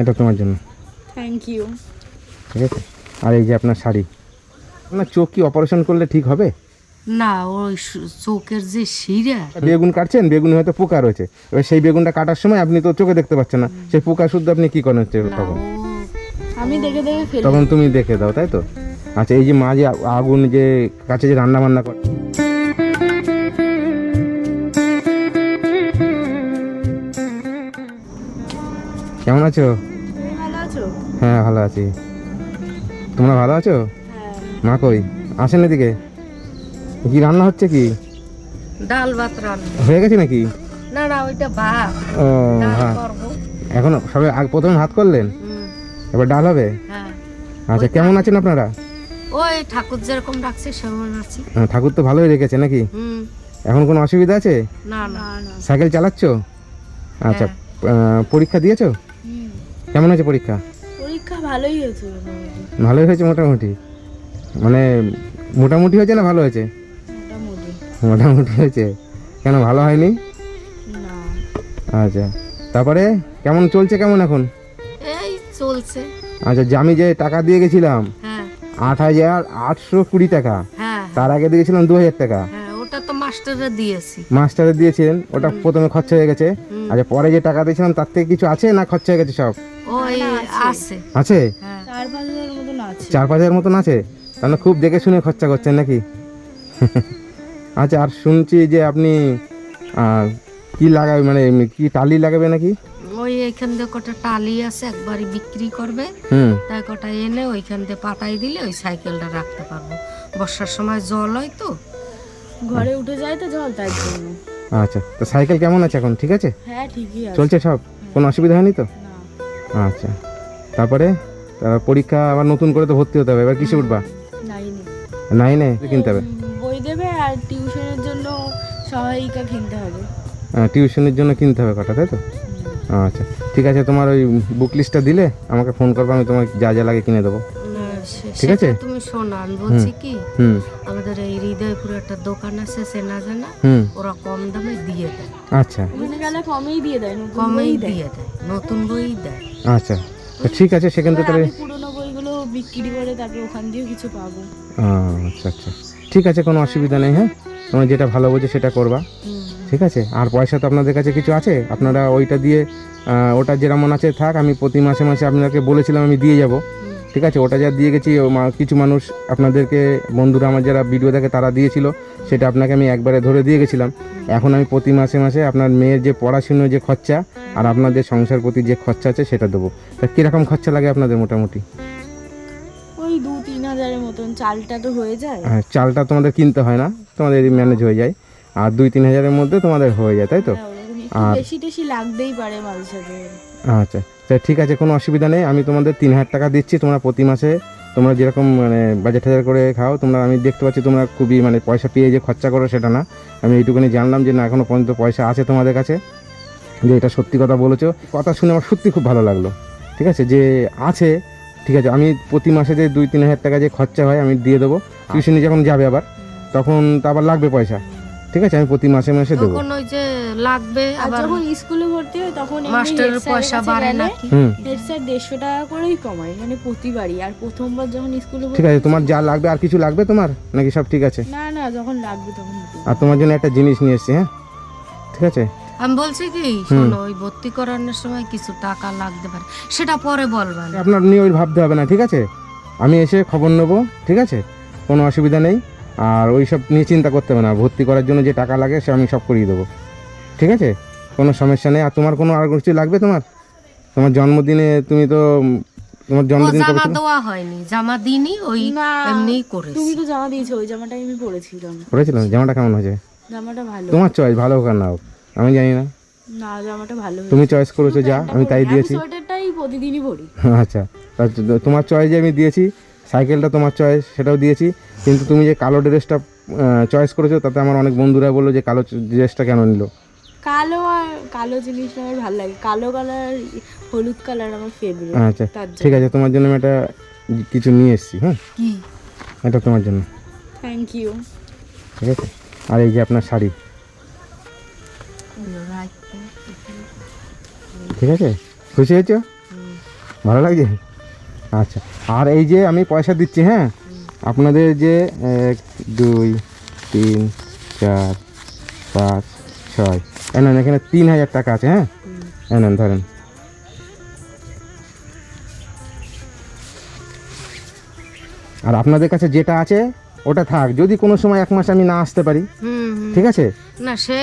এটা তোমার জন্য। থ্যাংক ইউ ঠিক আছে? আর এই যে আপনার শাড়ি। আপনার চোখ কি অপারেশন করলে ঠিক হবে? না ওই চোখের যে শিরা। বেগুন কাটছেন? বেগুনে হয়তো পোকা রয়েছে। এবার সেই বেগুনটা কাটার সময় আপনি তো চোখে দেখতে পাচ্ছেন না। সেই পোকা শুদ্ধ আপনি কি করেন হচ্ছে তখন? আমি দেখে দেখে তখন তুমি দেখে দাও তাই তো? আচ্ছা এই যে মা যে আগুন যে কাছে যে রান্না বান্না করে কেমন আছো? হ্যাঁ ভালো আছি। তোমরা ভালো আছো? হ্যাঁ। মা কই? আসেন এদিকে। কি রান্না হচ্ছে কি? ডাল ভাত রান্না। হয়ে গেছে নাকি? না না ওইটা ভাত। ও হ্যাঁ এখন সবে আগ প্রথমে ভাত করলেন? এবার ডাল হবে? হ্যাঁ। আচ্ছা কেমন আছেন আপনারা? ওই ঠাকুর যেরকম রাখছে সেমন আছি। হ্যাঁ, ঠাকুর তো ভালোই রেখেছে নাকি? এখন কোনো অসুবিধা আছে? না না। সাইকেল চালাচ্ছো? আচ্ছা পরীক্ষা দিয়েছ? কেমন হয়েছে পরীক্ষা? পরীক্ষা ভালোই হয়েছে ভালোই হয়েছে মোটামুটি? মানে মোটামুটি হয়েছে না ভালো হয়েছে? মোটামুটি। হয়েছে। কেন ভালো হয়নি? আচ্ছা। তারপরে কেমন চলছে কেমন এখন? এই চলছে। আচ্ছা যে আমি যে টাকা দিয়ে গেছিলাম হ্যাঁ। আট হাজার আটশো কুড়ি টাকা হ্যাঁ। তার আগে দিয়েছিলাম দু হাজার টাকা। মাস্টাররা দিয়েছি। মাস্টারে দিয়েছিলেন ওটা প্রথমে খরচা হয়ে গেছে। আচ্ছা পরে যে টাকা দিয়েছিলাম তার থেকে কিছু আছে না খরচা হয়ে গেছে সব? ওই আছে। আছে। হ্যাঁ। চার পাঁচ হাজার মতন আছে। চার পাঁচ হাজার মতন আছে? তাহলে খুব দেখে শুনে খরচা করছেন নাকি? আচ্ছা আর শুনছি যে আপনি কি লাগাবে মানে এমনি কি টালি লাগাবে নাকি? ওই এখান দিয়ে কটা টালি আছে একবারই বিক্রি করবে। হুম। তাই কটা এনে ওইখান দিয়ে পাঠাই দিলে ওই সাইকেলটা রাখতে পারব। বর্ষার সময় জল হয় তো। ঘরে উঠে যায় তো জল তার জন্য। আচ্ছা তো সাইকেল কেমন আছে এখন? ঠিক আছে? হ্যাঁ ঠিকই আছে। চলছে সব? কোনো অসুবিধা হয়নি তো? না। আচ্ছা তারপরে? পরীক্ষা আবার নতুন করে তো ভর্তি হতে হবে এবার কিসে উঠবা? নাইনি। নাইনে? কিনতে হবে? বই দেবে আর টিউশনের জন্য সহায়িকা কিনতে হবে। টিউশনের জন্য কিনতে হবে কটা তাই তো? আচ্ছা ঠিক আছে তোমার ওই বুক লিস্টটা দিলে আমাকে ফোন করবে আমি তোমার যা যা লাগে কিনে দেবো। ঠিক আছে? তুমি শোনো আমি বলছি কি? আমাদের এই হৃদয়পুরে একটা দোকান আছে চেনা জানা হুম। ওরা কম দামে দিয়ে দেয়। আচ্ছা। কমেই দিয়ে দেয় কমেই দিয়ে। দেয় নতুন বই দেয়। আচ্ছা। ঠিক আছে সেখান থেকে তাহলে পুরোনো বইগুলো বিক্রি করে তারপরে ওখান দিয়েও কিছু পাবো। আচ্ছা আচ্ছা। ঠিক আছে কোনো অসুবিধা নেই হ্যাঁ? তোমার যেটা ভালো বোঝে সেটা করবা। ঠিক আছে? আর পয়সা তো আপনাদের কাছে কিছু আছে? আপনারা ওইটা দিয়ে ওটা যেরকম আছে থাক আমি প্রতি মাসে মাসে আপনাকে বলেছিলাম আমি দিয়ে যাব। ঠিক আছে ওটা যা দিয়ে গেছি কিছু মানুষ আপনাদেরকে বন্ধুরা আমার যারা ভিডিও দেখে তারা দিয়েছিল সেটা আপনাকে আমি একবারে ধরে দিয়ে গেছিলাম। এখন আমি প্রতি মাসে মাসে আপনার মেয়ের যে পড়াশুনো যে খরচা আর আপনাদের সংসার প্রতি যে খরচা আছে সেটা দেবো। তা কীরকম খরচা লাগে আপনাদের মোটামুটি? ওই দু তিন হাজারের মতন চালটা তো হয়ে যায়। হ্যাঁ চালটা তোমাদের কিনতে হয় না তোমাদের ম্যানেজ হয়ে যায়। আর দুই তিন হাজারের মধ্যে তোমাদের হয়ে যায় তাই তো? হ্যাঁ, আর- বেশি টেশি লাগতেই পারে মাঝে সাথে আচ্ছা তা ঠিক আছে কোনো অসুবিধা নেই। আমি তোমাদের তিন হাজার টাকা দিচ্ছি তোমরা প্রতি মাসে তোমরা যেরকম মানে বাজেট হাজার করে খাও তোমরা আমি দেখতে পাচ্ছি তোমরা খুবই মানে পয়সা পেয়ে যে খরচা করো সেটা না। আমি এইটুকুনি জানলাম যে না এখনও পর্যন্ত পয়সা আছে তোমাদের কাছে। যে এটা সত্যি কথা বলেছ। কথা শুনে আমার সত্যি খুব ভালো লাগল। ঠিক আছে যে আছে ঠিক আছে আমি প্রতি মাসে যে দুই তিন হাজার টাকা যে খরচা হয় আমি দিয়ে দেবো। টিউশনি যখন যাবে আবার তখন তো আবার লাগবে পয়সা। ঠিক আছে আমি প্রতি মাসে মাসে দেবো। তখন ওই যে লাগবে আর আবার যখন স্কুলে ভর্তি হয় তখন মাস্টারের পয়সা বাড়ে হুম। হেড স্যার দেড়শো টাকা করেই কমায় মানে প্রতিবারই। আর প্রথমবার যখন স্কুলে ঠিক আছে তোমার যা লাগবে আর কিছু লাগবে তোমার? নাকি সব ঠিক আছে? না না যখন লাগবে তখন আর তোমার জন্য একটা জিনিস নিয়ে এসেছি হ্যাঁ? ঠিক আছে? আমি বলছি কি শোনো ওই ভর্তি করানোর সময় কিছু টাকা লাগতে পারে। সেটা পরে বলবেন আপনার নিয়ে ওই ভাবতে হবে না ঠিক আছে? আমি এসে খবর নেব ঠিক আছে? কোনো অসুবিধা নেই। আর ওই সব নিয়ে চিন্তা করতে হবে না। ভর্তি করার জন্য যে টাকা লাগে সে আমি সব করিয়ে দেবো। ঠিক আছে? কোনো সমস্যা নেই। আর তোমার কোনো আর কিছু লাগবে তোমার? তোমার জন্মদিনে তুমি তো তোমার জন্মদিন কবে জামা? দেওয়া হয়নি। জামা দিনই ওই না এমনিই করেছি। তুমি তো জামা দিয়েছ ওই জামাটাই আমি পরেছিলাম। করেছিলাম জামাটা কেমন হয়েছে? জামাটা ভালো। তোমার চয়েস ভালো হোক আর না হোক। আমি জানি না। না জামাটা ভালো তুমি চয়েস করেছ যা আমি তাই দিয়েছি। সোয়েটারটাই প্রতিদিনই পরি। আচ্ছা তো- তোমার চয়েস আমি দিয়েছি সাইকেলটা তোমার চয়েস সেটাও দিয়েছি। কিন্তু তুমি যে কালো ড্রেসটা চয়েস করেছ তাতে আমার অনেক বন্ধুরা বলল যে কালো ড্রেসটা কেন নিল? কালো আর কালো জিনিসটা আমার ভালো লাগে। কালো কালার হলুদ কালার আমার ফেভারিট আচ্ছা ঠিক আছে তোমার জন্য আমি একটা কিছু নিয়ে এসেছি হ্যাঁ? কি? এটা তোমার জন্য। থ্যাংক ইউ ঠিক আছে? আর এই যে আপনার শাড়ি। ঠিক আছে? খুশি হয়েছো? ভালো লাগছে? আচ্ছা। আর এই যে আমি পয়সা দিচ্ছি হ্যাঁ? আপনাদের যে এক দুই তিন চার পাঁচ ছয় এনেন এখানে তিন হাজার টাকা আছে হ্যাঁ? এনেন ধরেন। আর আপনাদের কাছে যেটা আছে ওটা থাক যদি কোনো সময় এক মাস আমি না আসতে পারি। ঠিক আছে? না সে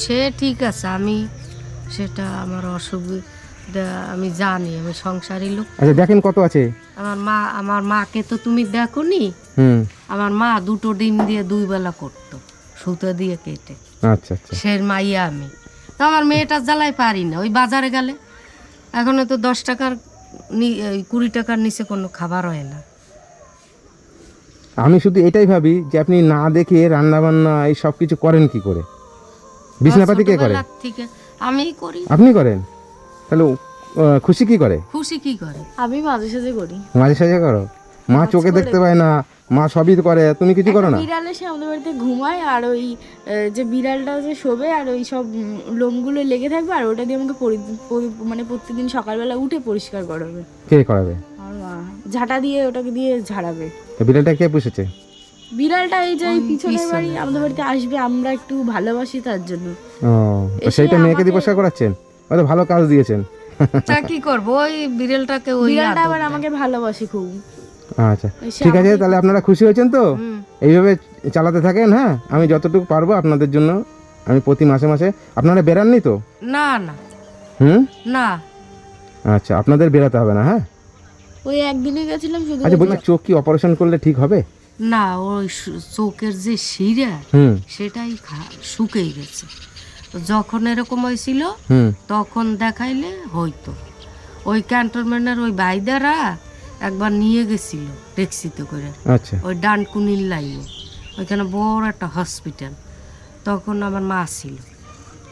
সে ঠিক আছে আমি সেটা আমার অসুবিধা আমি জানি আমি সংসারী লোক। আচ্ছা দেখেন কত আছে? আমার মা আমার মাকে তো তুমি দেখো নি হুম। আমার মা দুটো ডিম দিয়ে দুই বেলা করতো সুতো দিয়ে কেটে। আচ্ছা আচ্ছা। সে মাইয়া আমি। তো আমার মেয়েটার জ্বালায় পারি না ওই বাজারে গেলে। এখনও তো দশ টাকার কুড়ি টাকার নিচে কোনো খাবার হয় না। আমি শুধু এটাই ভাবি যে আপনি না দেখে রান্না বান্না এই সব কিছু করেন কি করে? বিছনাপাতি কে করে? আমিই করি। আপনি করেন? তাহলে খুশি কি করে? খুশি কি করে? আমি মাঝে সাঝে করি। মাঝে সাঝে করো। মা চোখে দেখতে পায় না মা সবই করে তুমি কিছু করো না? বিড়াল এসে আমাদের বাড়িতে ঘুমায় আর ওই যে বিড়ালটা যে শোবে আর ওই সব লোমগুলো লেগে থাকবে আর ওটা দিয়ে আমাকে মানে প্রতিদিন সকালবেলা উঠে পরিষ্কার করাবে। কে করাবে? আর মা ঝাঁটা দিয়ে ওটাকে দিয়ে ঝাড়াবে। তো বিড়ালটা কে পুষেছে? বিড়ালটা এই যে এই পিছনের বাড়ি আমাদের বাড়িতে আসবে আমরা একটু ভালোবাসি তার জন্য। ও তো সেইটা মেয়েকে দিয়ে পোষা করাচ্ছেন? ও তো ভালো কাজ দিয়েছেন। তা কি করব? ওই বিড়ালটাকে ওই বিড়ালটা আবার আমাকে ভালোবাসে খুব। আচ্ছা ঠিক আছে তাহলে আপনারা খুশি হয়েছেন তো? এইভাবে চালাতে থাকেন হ্যাঁ? আমি যতটুকু পারব আপনাদের জন্য আমি প্রতি মাসে মাসে আপনারা বেরাননি তো? না না। হুম? না। আচ্ছা আপনাদের বেরাতে হবে না হ্যাঁ? ওই একদিনে গেছিলাম শুধু আচ্ছা বলছি চোখ কি অপারেশন করলে ঠিক হবে? না ওই চোখের যে শিরা হুম। সেটাই শুকিয়ে গেছে। যখন এরকম হয়েছিল তখন দেখাইলে হইতো। ওই ক্যান্টনমেন্টের ওই ভাইদারা একবার নিয়ে গেছিল ট্যাক্সিতে করে। আচ্ছা। ওই ডানকুনির লাইনে। ওইখানে বড় একটা হসপিটাল। তখন আমার মা ছিল।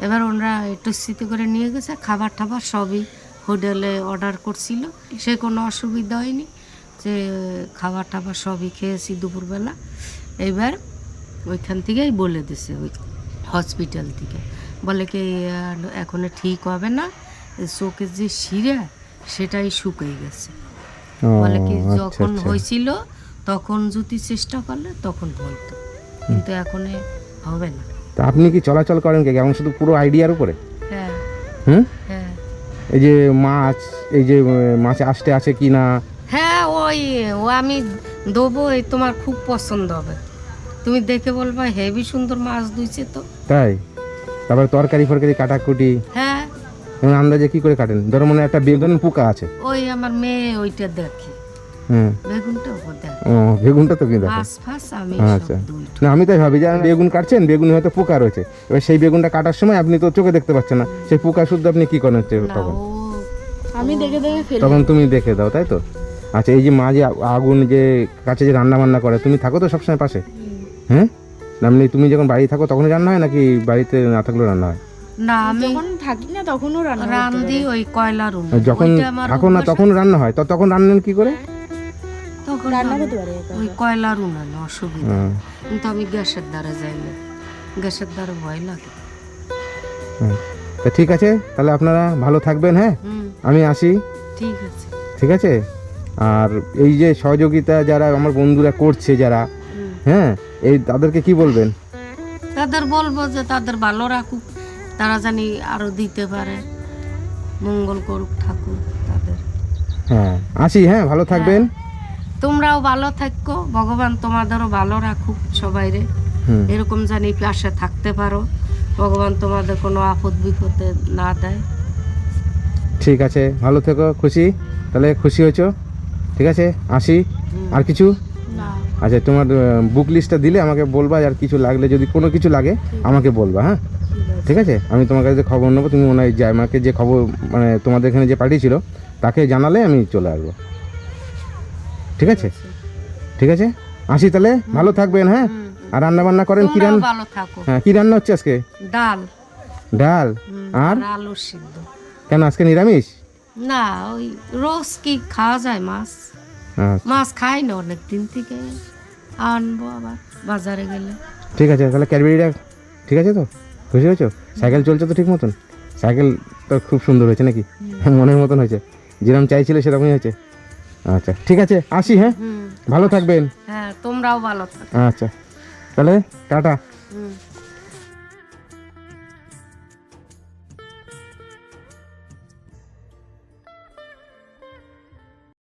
এবার ওনারা ট্যাক্সিতে করে নিয়ে গেছে খাবার টাবার সবই হোটেলে অর্ডার করছিল। সে কোনো অসুবিধা হয়নি যে খাবার টাবার সবই খেয়েছি দুপুরবেলা। এবার ওইখান থেকেই বলে দিছে ওই হসপিটাল থেকে। বলে কি এখন ঠিক হবে না চোখের যে শিরা সেটাই শুকিয়ে গেছে। বলে কি আচ্ছা যখন আচ্ছা। হয়েছিল তখন যদি চেষ্টা করলে তখন হইতো। কিন্তু এখন হবে না। তা আপনি কি চলাচল করেন কি? এখন শুধু পুরো আইডিয়ার উপরে? হ্যাঁ। হুম? হ্যাঁ। এই যে মাছ এই যে মাছ আসতে আছে কি না? হ্যাঁ ওই ও আমি দেবো এই তোমার খুব পছন্দ হবে। তুমি দেখে বলবা হেভি সুন্দর মাছ দুইছে তো। তাই? তারপরে তরকারি ফরকারি কাটাকুটি। হ্যাঁ। আন্দাজে কি করে কাটেন? ধরো মনে হয় একটা বেগুন পোকা আছে। ওই আমার মেয়ে ওইটা দেখে। হুম। বেগুনটা ও দেখে। ও বেগুনটা তো কি দেখো। আমি আচ্ছা। না আমি তাই ভাবি যে বেগুন কাটছেন বেগুন হয়তো পোকা রয়েছে। এবার সেই বেগুনটা কাটার সময় আপনি তো চোখে দেখতে পাচ্ছেন না। সেই পোকা শুদ্ধ আপনি কি করেন হচ্ছে তখন? আমি দেখে দেখে ফেলি। তখন তুমি দেখে দাও তাই তো? আচ্ছা এই যে মা যে আগুন যে কাছে যে রান্না বান্না করে তুমি থাকো তো সবসময় পাশে? হ্যাঁ এমনি তুমি যখন বাড়ি থাকো তখনই রান্না হয় নাকি বাড়িতে না থাকলেও রান্না হয়? না আমি যখন থাকি না তখনও রান্না রান্ধি ওই কয়লার উনুন যখন ওইটা থাকো না তখন রান্না হয়? তো তখন রান্নেন কি করে? তখন রান্না করতে পারি ওই কয়লার উনান অসুবিধা। কিন্তু আমি গ্যাসের দ্বারা যাই না। গ্যাসের দ্বারা ভয় লাগে। তা ঠিক আছে তাহলে আপনারা ভালো থাকবেন হ্যাঁ? আমি আসি। ঠিক আছে। ঠিক আছে? আর এই যে সহযোগিতা যারা আমার বন্ধুরা করছে যারা হ্যাঁ? এই তাদেরকে কি বলবেন? তাদের বলব যে তাদের ভালো রাখুক তারা জানি আরও দিতে পারে মঙ্গল করুক ঠাকুর তাদের। হ্যাঁ আসি হ্যাঁ ভালো থাকবেন। তোমরাও ভালো থাকো ভগবান তোমাদেরও ভালো রাখুক সবাইরে এরকম জানি পাশে থাকতে পারো ভগবান তোমাদের কোনো আপদ বিপদে না দেয়। ঠিক আছে ভালো থেকো খুশি? তাহলে খুশি হয়েছো? ঠিক আছে আসি। আর কিছু? আচ্ছা তোমার বুক লিস্টটা দিলে আমাকে বলবা আর কিছু লাগলে যদি কোনো কিছু লাগে আমাকে বলবা হ্যাঁ? ঠিক আছে? আমি তোমার কাছে খবর নেব তুমি ওনার জায়মাকে যে খবর মানে তোমাদের এখানে যে পাঠিয়েছিল তাকে জানালে আমি চলে আসব। ঠিক আছে? ঠিক আছে? আসি তাহলে? ভালো থাকবেন হ্যাঁ? আর রান্না বান্না করেন কি রান্না হ্যাঁ কি রান্না হচ্ছে আজকে? ডাল। ডাল? আর? আর আলু সিদ্ধ। কেন আজকে নিরামিষ? না ওই রোজ কি খাওয়া যায় মাছ? মাছ খাই না অনেক দিন থেকে আনব আবার বাজারে গেলে। ঠিক আছে তাহলে ক্যাডবেরিটা ঠিক আছে তো? খুশি হয়েছো? সাইকেল চলছে তো ঠিক মতন? সাইকেল তো খুব সুন্দর হয়েছে নাকি? মনের মতন হয়েছে। যেরকম চাইছিলে সেরকমই হয়েছে। আচ্ছা ঠিক আছে আসি হ্যাঁ? ভালো থাকবেন। হ্যাঁ তোমরাও ভালো থাকো। আচ্ছা তাহলে টাটা।